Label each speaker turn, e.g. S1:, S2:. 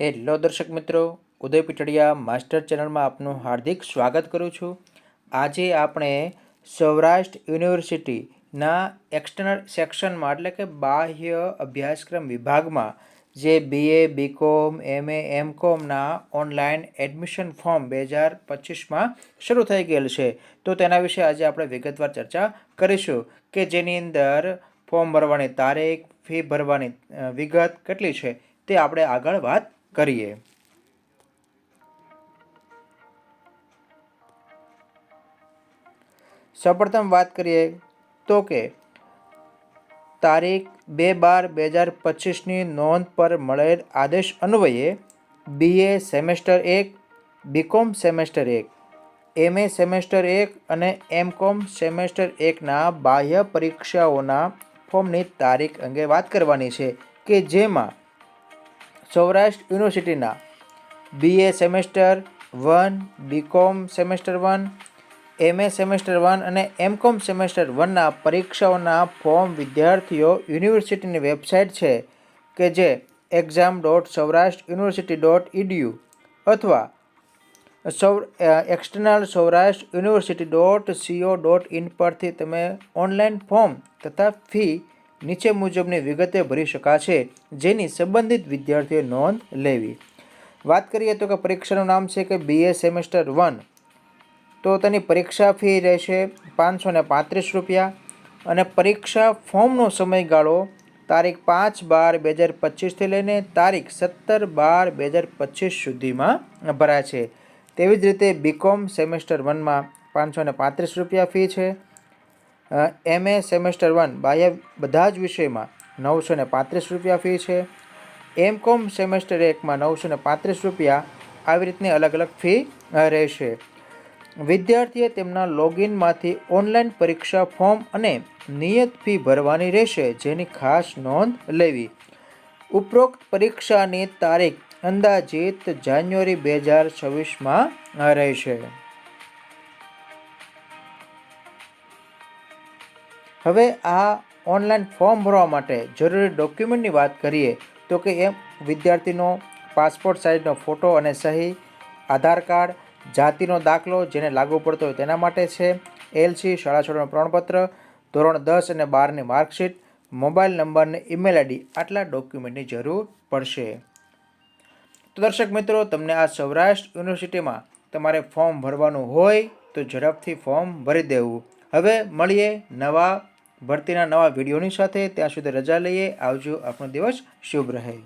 S1: Hello દર્શક મિત્રો, ઉદય પીટડિયા master ચેનલમાં આપનું હાર્દિક સ્વાગત કરું છું. આજે આપણે સૌરાષ્ટ્ર યુનિવર્સિટીના એક્સટર્નલ સેક્શનમાં, એટલે કે બાહ્ય અભ્યાસક્રમ વિભાગમાં, જે BA B Com MA M કોમના online admission form બે હજાર પચીસમાં શરૂ થઈ ગયેલ છે. તો તેના વિશે આજે આપણે વિગતવાર ચર્ચા કરીશું કે જેની અંદર ફોર્મ ભરવાની તારીખ, ફી ભરવાની વિગત કેટલી છે તે આપણે આગળ વાત કરીએ. સૌપ્રથમ વાત કરીએ તો કે તારીખ બે બાર બે હજાર પચીસની નોંધ પર મળેલ આદેશ અન્વયે બીએ સેમેસ્ટર એક બીકોમ સેમેસ્ટર એક એમએ સેમેસ્ટર એક અને એમ કોમ સેમેસ્ટર એકના બાહ્ય પરીક્ષાઓના ફોર્મની તારીખ અંગે વાત કરવાની છે કે જેમાં સૌરાષ્ટ્ર યુનિવર્સિટીના BA semester one B Com semester one MA semester one અને એમકોમ સેમેસ્ટર વનના પરીક્ષાઓના ફોર્મ વિદ્યાર્થીઓ યુનિવર્સિટીની વેબસાઇટ છે કે જે exam dot Saurashtra university dot EDU અથવા સૌ external Saurashtra university dot CO dot IN પરથી તમે ઓનલાઈન ફોર્મ તથા ફી નીચે મુજબની વિગતે ભરી શકાશે જેની સંબંધિત વિદ્યાર્થીઓએ નોંધ લેવી. વાત કરીએ તો કે પરીક્ષાનું નામ છે કે બીએ સેમેસ્ટર વન તો તેની પરીક્ષા ફી રહેશે પાંચસો ને પાંત્રીસ રૂપિયા અને પરીક્ષા ફોર્મનો સમયગાળો તારીખ પાંચ બાર બે હજાર પચીસથી લઈને તારીખ સત્તર બાર બે હજાર પચીસ સુધીમાં ભરાય છે. તેવી જ રીતે બીકોમ સેમેસ્ટર વનમાં પાંચસો ને પાંત્રીસ રૂપિયા ફી છે. એમએ સેમેસ્ટર વન બાહ્ય બધા જ વિષયમાં નવસો ને પાંત્રીસ રૂપિયા ફી છે. એમ કોમ સેમેસ્ટર એકમાં નવસો ને પાંત્રીસ રૂપિયા આવી રીતની અલગ અલગ ફી રહેશે. વિદ્યાર્થીએ તેમના લોગિનમાંથી ઓનલાઈન પરીક્ષા ફોર્મ અને નિયત ફી ભરવાની રહેશે જેની ખાસ નોંધ લેવી. ઉપરોક્ત પરીક્ષાની તારીખ અંદાજિત જાન્યુઆરી બે હજાર છવ્વીસમાં રહેશે. હવે આ ઓનલાઈન ફોર્મ ભરવા માટે જરૂરી ડોક્યુમેન્ટની વાત કરીએ તો કે એમ વિદ્યાર્થીનો પાસપોર્ટ સાઇઝનો ફોટો અને સહી, આધાર કાર્ડ, જાતિનો દાખલો જેને લાગુ પડતો હોય તેના માટે છે એલસી શાળા છોડવાનું પ્રમાણપત્ર, ધોરણ દસ અને બારની માર્કશીટ, મોબાઈલ નંબર અને ઈમેલ આઈડી આટલા ડોક્યુમેન્ટની જરૂર પડશે. તો દર્શક મિત્રો, તમને આ સૌરાષ્ટ્ર યુનિવર્સિટીમાં તમારે ફોર્મ ભરવાનું હોય તો ઝડપથી ફોર્મ ભરી દેવું. હવે મળીએ નવા ભરતીના નવા વિડીયોની સાથે ત્યાં સુધી રજા લઈએ. આવજો આપણો દિવસ શુભ રહે.